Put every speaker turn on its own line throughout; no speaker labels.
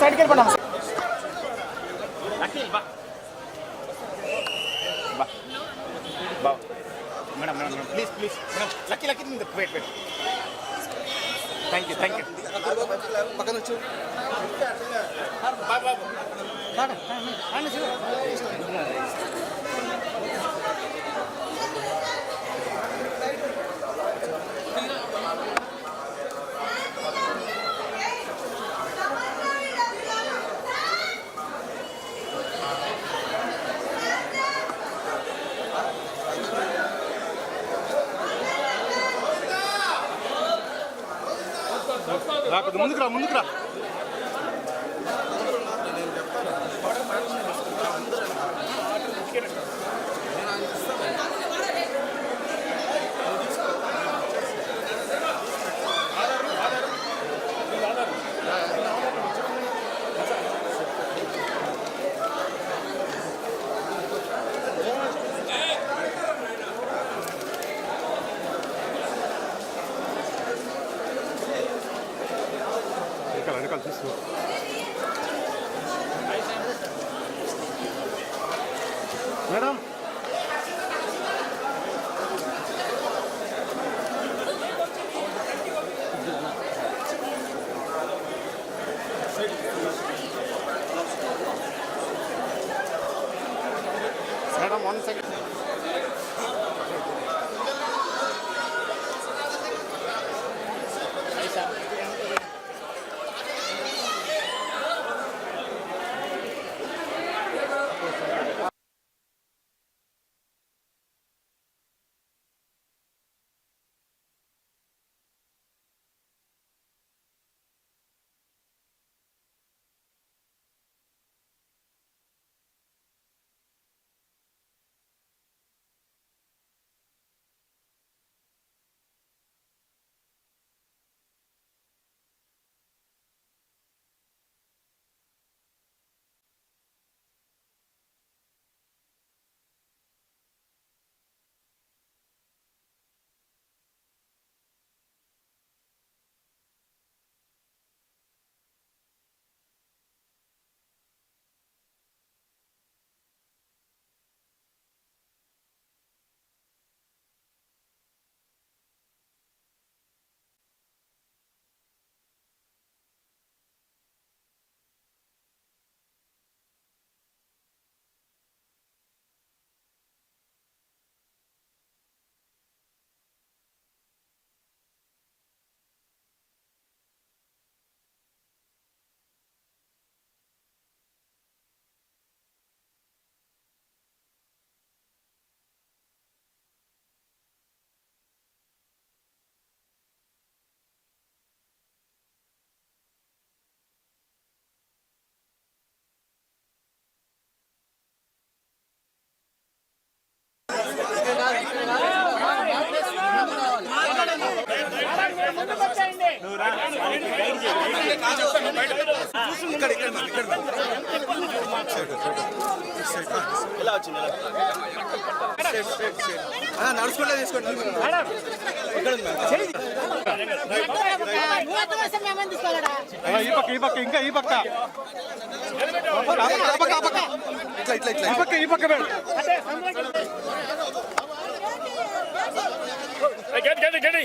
సైడ్కి వెళ్ళిపోయినా
madam madam madam please please madam lucky lucky మీద wait wait thank you thank you
పక్కన వచ్చి
రా కొద్దిగా ముందుకు రా.
local কিছু
ম্যাডাম ম্যাডাম ওয়ান সেকেন্ড నడుచుకుంటే తీసుకోండి
ఈ పక్క ఈ పక్క ఇంకా ఈ పక్క.
ఇట్లా ఇట్లా ఇట్లా
ఈ పక్క ఈ పక్క
గడి గడి గడి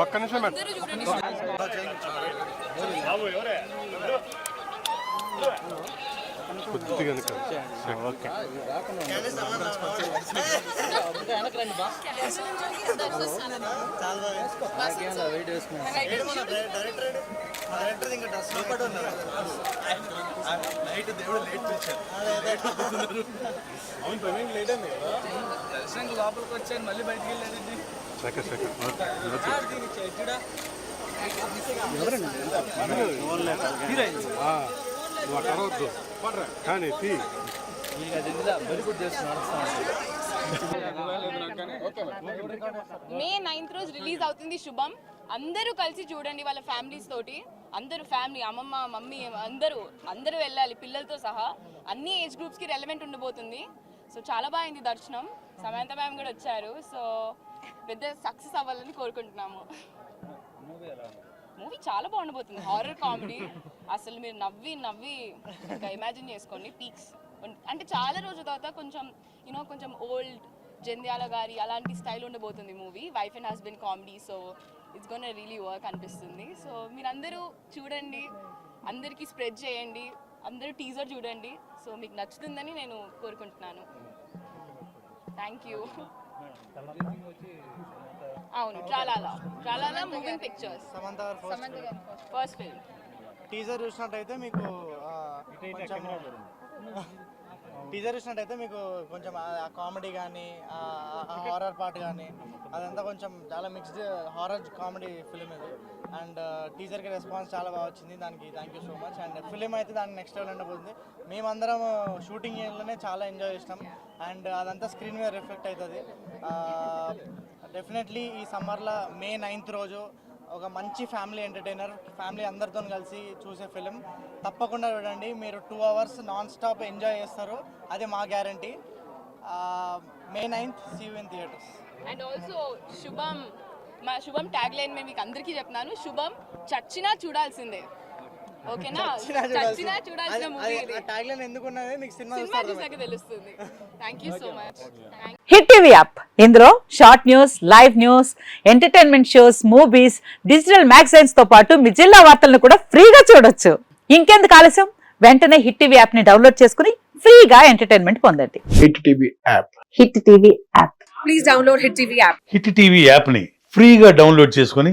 ఒక్క నిమిషం మేడం కొద్దిగా. ఓకే
నైట్ దేవుడు లేట్ తెచ్చారు దర్శనం లోపలికి వచ్చాను మళ్ళీ బయటికి
సెకండ్ సెకండ్. ఆ, నువ్వు అక్కడ వద్దు కానీ తీ.
మే నైన్త్ రోజు రిలీజ్ అవుతుంది శుభం. అందరూ కలిసి చూడండి వాళ్ళ ఫ్యామిలీస్ తోటి. అందరూ ఫ్యామిలీ అమ్మమ్మ మమ్మీ అందరూ అందరూ వెళ్ళాలి పిల్లలతో సహా. అన్ని ఏజ్ గ్రూప్స్కి రెలవెంట్ ఉండబోతుంది. సో చాలా బాగుంది దర్శనం. సమంత మ్యామ్ కూడా వచ్చారు. సో పెద్ద సక్సెస్ అవ్వాలని కోరుకుంటున్నాము. మూవీ చాలా బాగుండబోతుంది. హారర్ కామెడీ అసలు మీరు నవ్వి నవ్వి ఇమాజిన్ చేసుకోండి. పీక్స్ అంటే చాలా రోజుల తర్వాత కొంచెం యూనో కొంచెం ఓల్డ్ జంధ్యాల గారి అలాంటి స్టైల్ ఉండబోతుంది movie. Wife and husband comedy so it's gonna really work అనిపిస్తుంది. సో మీరందరూ చూడండి. అందరికీ స్ప్రెడ్ చేయండి. అందరూ టీజర్ చూడండి. సో మీకు నచ్చుతుందని నేను కోరుకుంటున్నాను. థ్యాంక్ యూ అవును Tralala. Tralala moving pictures
Samantha గారు ఫస్ట్
ఫస్ట్ ఫిల్మ్
టీజర్ చూసినట్టయితే మీకు టీజర్ చూసినట్టయితే మీకు కొంచెం ఆ కామెడీ కానీ హారర్ పార్ట్ కానీ అదంతా కొంచెం చాలా మిక్స్డ్ హారర్ కామెడీ ఫిలిం ఇది. అండ్ టీజర్కి రెస్పాన్స్ చాలా బాగా వచ్చింది. దానికి thank you so much and film అయితే దాని నెక్స్ట్ లెవెల్ ఉండబోతుంది. మేమందరం షూటింగ్ చేయడంలోనే చాలా ఎంజాయ్ చేసినాం. అండ్ అదంతా స్క్రీన్ మీద రిఫ్లెక్ట్ అవుతుంది. డెఫినెట్లీ ఈ సమ్మర్లో మే నైన్త్ రోజు ఒక మంచి ఫ్యామిలీ ఎంటర్టైనర్ ఫ్యామిలీ అందరితో కలిసి చూసే ఫిలిం తప్పకుండా చూడండి. మీరు two hours non stop enjoy చేస్తారు. అది మా guarantee May ninth see in theatres
and also Subham మా శుభం ట్యాగ్ లైన్ మేము మీకు అందరికీ చెప్తున్నాను. శుభం చచ్చినా చూడాల్సిందే. ఓకేనా? చచ్చినా చూడాల్సిన మూవీ ఇది.
ట్యాగ్ లైన్ ఎందుకు ఉన్నది మీకు సినిమా
సినిమా చూసాక తెలుస్తుంది. Thank you so much
hit TV app ఇందులో short news live news entertainment shows movies digital మ్యాగజైన్స్తో పాటు మీ జిల్లా వార్తలను కూడా ఫ్రీగా చూడొచ్చు. ఇంకెందుకు ఆలస్యం? వెంటనే హిట్ టీవీ యాప్ని డౌన్లోడ్ చేసుకుని ఫ్రీగా ఎంటర్టైన్మెంట్ పొందండి.
Hit TV app
hit TV app
hit TV యాప్ని ఫ్రీగా డౌన్లోడ్ చేసుకొని